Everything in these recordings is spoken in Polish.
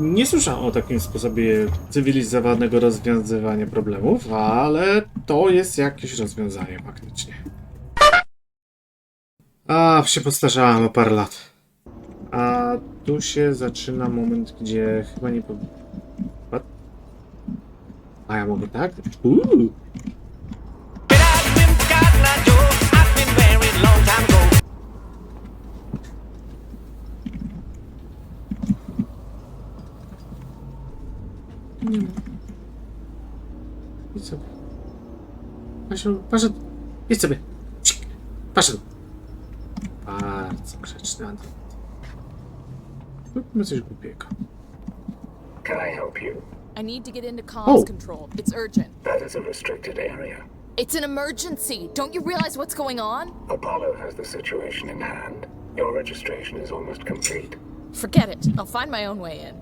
Nie słyszałem o takim sposobie cywilizowanego rozwiązywania problemów, ale to jest jakieś rozwiązanie faktycznie. A, się postarzałem o parę lat. A tu się zaczyna moment, gdzie chyba nie? A ja mogę tak? Uuu. Nie ma. Idź sobie. Pasiu, poszedł. Idź sobie. Cik. Poszedł. Bardzo grzeczny Andrzej. Róbmy coś głupiego. Can I help you? I need to get into comms Oh. control. It's urgent. That is a restricted area. It's an emergency. Don't you realize what's going on? Apollo has the situation in hand. Your registration is almost complete. Forget it. I'll find my own way in.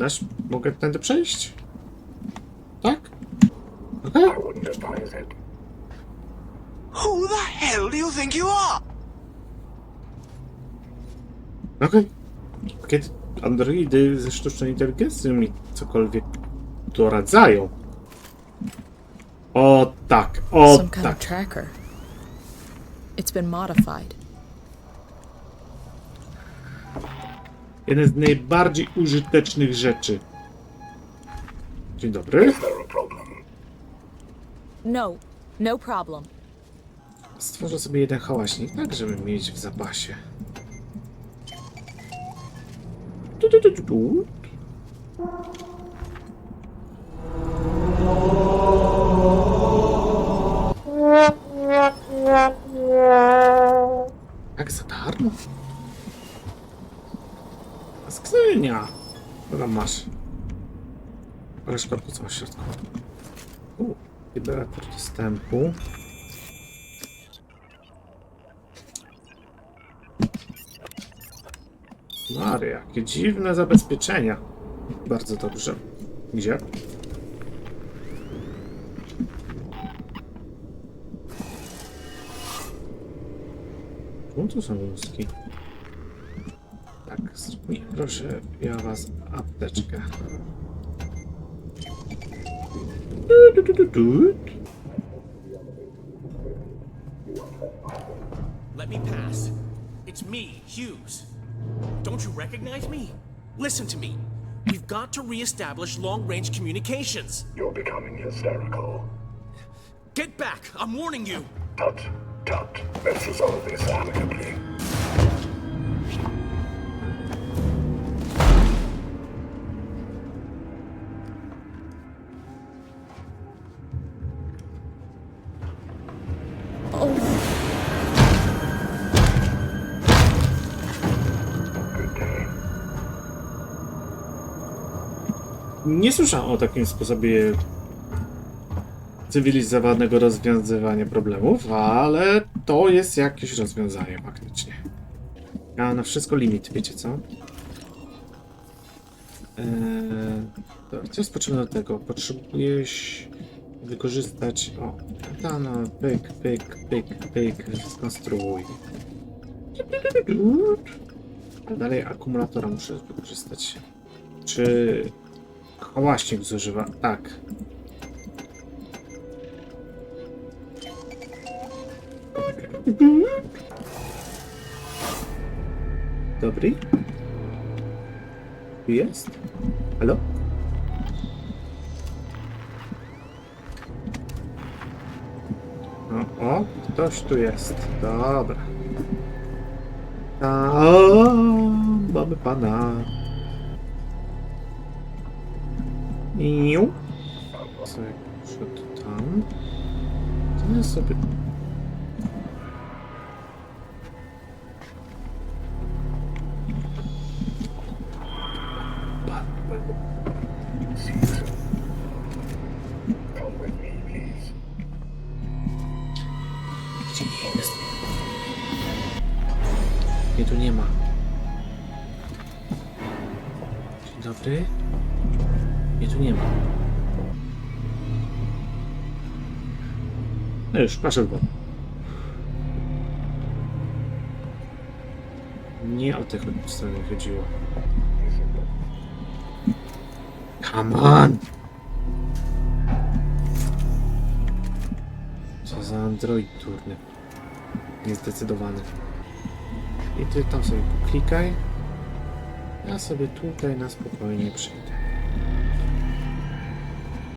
Dasz? Mogę tędy przejść? Tak? It. Who the hell do you think you are? Okej. Kiedy androidy ze sztuczną inteligencją mi cokolwiek doradzają. O tak, o Some kind tak. of tracker. It's been modified. Jeden z najbardziej użytecznych rzeczy. Dzień dobry. No, no problem. Stworzę sobie jeden hałaśnik, tak żeby mieć w zapasie. Tu, tu, tu, tu, tu. Jak za darmo? Skrzynia! Co tam masz? Reszka po co w środku? U, generator dostępu. Mary, jakie dziwne zabezpieczenia. Bardzo dobrze. Gdzie? To są łuski. Tak, nie, proszę, ja was apteczkę. Du, du, du, du, du. Let me pass. It's me, Hughes. Don't you recognize me? Listen to me. We've got to reestablish long range communications. You're becoming hysterical. Get back! I'm warning you! Tut, tut. Let's resolve this amicably. Nie słyszałem o takim sposobie cywilizowanego rozwiązywania problemów, ale to jest jakieś rozwiązanie faktycznie. A na wszystko limit, wiecie co? Eee, co jest potrzebne do tego? Potrzebujesz wykorzystać. O, katana, pyk, pyk, pyk, pyk, skonstruuj. A dalej akumulatora muszę wykorzystać. Czy Hałaśnik zużywa. Tak. Dobry? Tu jest? Halo? O, o, ktoś tu jest. Dobra. O, mamy pana. Iu. Co jak szedł tam? To ja sobie... Jest? Nie, nie ma. Dzień dobry. Nie, tu nie ma. No już, proszę go. Nie o tę stronę chodziło. Come on! Co za android turny. Niezdecydowany. I ty tam sobie poklikaj. Ja sobie tutaj na spokojnie przyjdę.